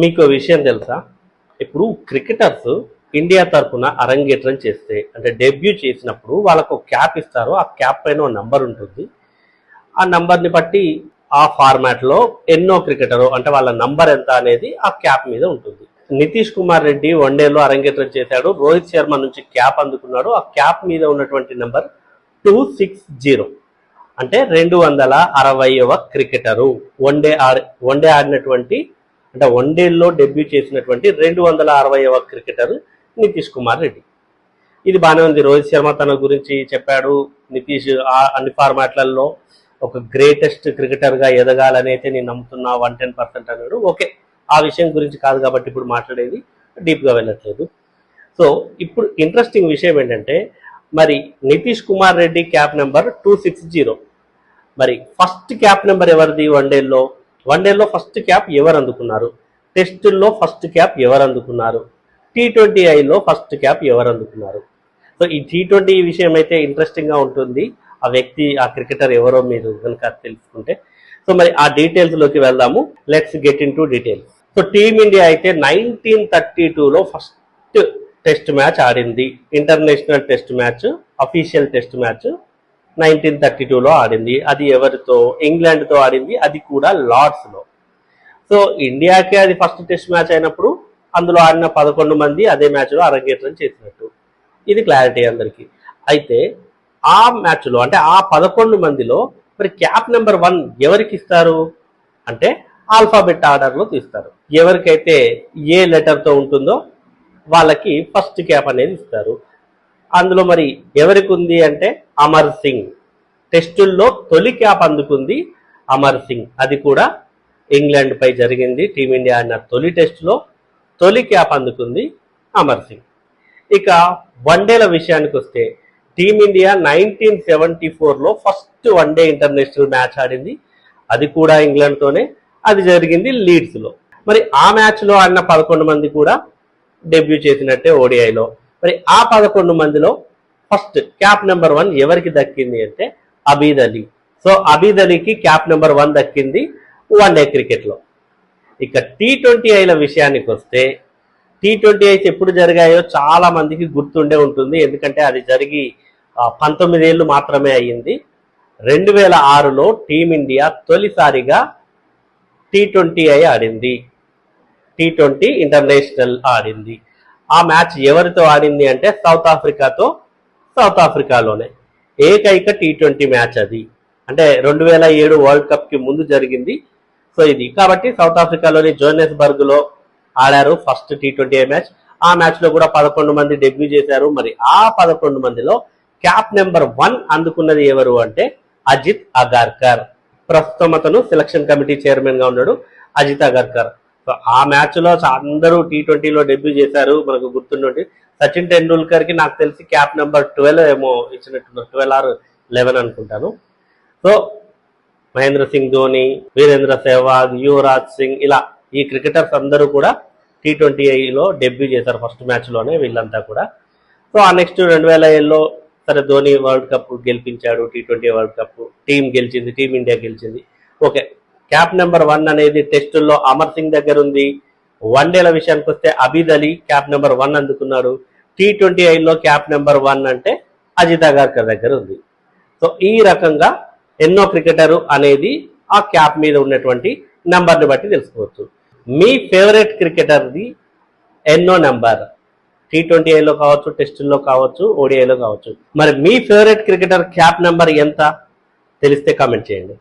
మీకు విషయం తెలుసా? ఇప్పుడు క్రికెటర్స్ ఇండియా తరఫున అరంగేట్రం చేస్తే అంటే డెబ్యూ చేసినప్పుడు వాళ్ళకు ఒక క్యాప్ ఇస్తారు. ఆ క్యాప్ పైన ఒక నంబర్ ఉంటుంది. ఆ నంబర్ని బట్టి ఆ ఫార్మాట్లో ఎన్నో క్రికెటరు అంటే వాళ్ళ నంబర్ ఎంత అనేది ఆ క్యాప్ మీద ఉంటుంది. నితీష్ కుమార్ రెడ్డి వన్డేలో అరంగేట్రం చేశాడు. రోహిత్ శర్మ నుంచి క్యాప్ అందుకున్నాడు. ఆ క్యాప్ మీద ఉన్నటువంటి నెంబర్ టూ సిక్స్ జీరో. అంటే రెండు వందల అరవైవ క్రికెటరు. వన్డే ఆడి వన్డే ఆడినటువంటి అంటే వన్డేల్లో డెబ్యూ చేసినటువంటి రెండు వందల అరవైవ క్రికెటర్ నితీష్ కుమార్ రెడ్డి. ఇది బాగానే ఉంది. రోహిత్ శర్మ తన గురించి చెప్పాడు. నితీష్ ఆ- అన్ని ఫార్మాట్లలో ఒక గ్రేటెస్ట్ క్రికెటర్గా ఎదగాలని అయితే నేను నమ్ముతున్నా వన్ టెన్ పర్సెంట్ అన్నాడు. ఓకే. ఆ విషయం గురించి కాదు కాబట్టి ఇప్పుడు మాట్లాడేది డీప్గా వెళ్ళట్లేదు. సో ఇప్పుడు ఇంట్రెస్టింగ్ విషయం ఏంటంటే మరి Nitish Kumar Reddy cap number two six zero మరి ఫస్ట్ క్యాప్ నెంబర్ ఎవరిది వన్డేల్లో వన్డేల్లో ఫస్ట్ క్యాప్ ఎవరు అందుకున్నారు? టెస్టుల్లో ఫస్ట్ క్యాప్ ఎవరు అందుకున్నారు? టీ ట్వంటీ ఐలో ఫస్ట్ క్యాప్ ఎవరు అందుకున్నారు? సో ఈ టీ ట్వంటీ విషయం అయితే ఇంట్రెస్టింగ్గా ఉంటుంది. ఆ వ్యక్తి ఆ క్రికెటర్ ఎవరో మీరు కనుక తెలుసుకుంటే. సో మరి ఆ డీటెయిల్స్లోకి వెళ్దాము. Let's get in to details so team India అయితే నైన్టీన్ థర్టీ టూలో ఫస్ట్ టెస్ట్ మ్యాచ్ ఆడింది. International test match official test match nineteen thirty టూలో ఆడింది. అది ఎవరితో? ఇంగ్లాండ్తో ఆడింది. అది కూడా లార్డ్స్లో. సో ఇండియాకే అది ఫస్ట్ టెస్ట్ మ్యాచ్ అయినప్పుడు అందులో ఆడిన పదకొండు మంది అదే మ్యాచ్లో అరంగేట్రం చేసినట్టు. ఇది క్లారిటీ అందరికీ. అయితే ఆ మ్యాచ్లో అంటే ఆ పదకొండు మందిలో మరి క్యాప్ నెంబర్ వన్ ఎవరికి ఇస్తారు? అంటే ఆల్ఫాబెట్ ఆర్డర్లో తీస్తారు. ఎవరికైతే ఏ లెటర్తో ఉంటుందో వాళ్ళకి ఫస్ట్ క్యాప్ అనేది ఇస్తారు. అందులో మరి ఎవరికి ఉంది అంటే అమర్ సింగ్. టెస్టుల్లో తొలి క్యాప్ అందుకుంది అమర్ సింగ్. అది కూడా ఇంగ్లాండ్ పై జరిగింది. టీమిండియా ఆడిన తొలి టెస్టులో తొలి క్యాప్ అందుకుంది అమర్ సింగ్. ఇక వన్డేల విషయానికి వస్తే టీమిండియా నైన్టీన్ సెవెంటీ ఫోర్లో first one day international match ఆడింది. అది కూడా ఇంగ్లాండ్తోనే. అది జరిగింది లీడ్స్లో. మరి ఆ మ్యాచ్లో ఆడిన పదకొండు మంది కూడా డెబ్యూ చేసినట్టే ఓడిఐలో. మరి ఆ పదకొండు మందిలో ఫస్ట్ క్యాప్ నెంబర్ వన్ ఎవరికి దక్కింది అంటే అబీద్ అలీ. సో అబీద్ అలీకి క్యాప్ నెంబర్ వన్ దక్కింది వన్ డే క్రికెట్లో. ఇక టీ ట్వంటీ ఐల విషయానికి వస్తే టీ ట్వంటీ ఐస్ ఎప్పుడు జరిగాయో చాలా మందికి గుర్తుండే ఉంటుంది. ఎందుకంటే అది జరిగి పంతొమ్మిదేళ్ళు పంతొమ్మిది ఏళ్ళు మాత్రమే అయ్యింది. రెండు వేల ఆరులో టీమిండియా తొలిసారిగా టీ ట్వంటీ ఐ ఆడింది. టీ ట్వంటీ ఇంటర్నేషనల్ ఆడింది. ఆ మ్యాచ్ ఎవరితో ఆడింది అంటే సౌత్ ఆఫ్రికాతో సౌత్ ఆఫ్రికాలోనే. ఏకైక టీ ట్వంటీ మ్యాచ్ అది. అంటే రెండు వేల ఏడు వరల్డ్ కప్కి ముందు జరిగింది. సో ఇది. కాబట్టి సౌత్ ఆఫ్రికాలోని జోనెస్బర్గ్లో ఆడారు ఫస్ట్ టీ ట్వంటీ మ్యాచ్. ఆ మ్యాచ్లో కూడా పదకొండు మంది డెబ్యూ చేశారు. మరి ఆ పదకొండు మందిలో క్యాప్ నెంబర్ వన్ అందుకున్నది ఎవరు అంటే అజిత్ అగార్కర్. ప్రస్తుతం అతను సెలక్షన్ కమిటీ చైర్మన్గా ఉన్నాడు. అజిత్ అగర్కర్. సో ఆ మ్యాచ్లో అందరూ టీ ట్వంటీలో డెబ్యూ చేశారు మనకు గుర్తుండి సచిన్ టెండూల్కర్కి నాకు తెలిసి క్యాప్ నెంబర్ ట్వెల్వ్ ఏమో ఇచ్చినట్టున్నారు. ట్వెల్వ్ ఆర్ లెవెన్ అనుకుంటాను. సో మహేంద్ర సింగ్ ధోని వీరేంద్ర సెహ్వాగ్ యువరాజ్ సింగ్ ఇలా ఈ క్రికెటర్స్ అందరూ కూడా టీ ట్వంటీ ఐలో డెబ్యూ చేశారు ఫస్ట్ మ్యాచ్లోనే వీళ్ళంతా కూడా. సో ఆ నెక్స్ట్ రెండు వేల ఏళ్ళలో సరే Dhoni world cup గెలిపించాడు T twenty world cup. Team గెలిచింది టీం ఇండియా గెలిచింది. ఓకే క్యాప్ నెంబర్ వన్ అనేది టెస్టుల్లో అమర్ సింగ్ దగ్గర ఉంది. వన్ డేల విషయానికి వస్తే Abid Ali cap number one అందుకున్నాడు టీ ట్వంటీ ఐలో క్యాప్ నెంబర్ వన్ అంటే అజిత్ అగార్కర్ దగ్గర ఉంది. సో ఈ రకంగా ఎన్నో క్రికెటరు అనేది ఆ క్యాప్ మీద ఉన్నటువంటి నెంబర్ని బట్టి తెలుసుకోవచ్చు. మీ ఫేవరెట్ క్రికెటర్ది ఎన్నో నెంబర్? టీ ట్వంటీ ఐలో కావచ్చు టెస్టుల్లో కావచ్చు ఓడిఐలో కావచ్చు. మరి మీ ఫేవరెట్ క్రికెటర్ క్యాప్ నెంబర్ ఎంత? తెలిస్తే కామెంట్ చేయండి.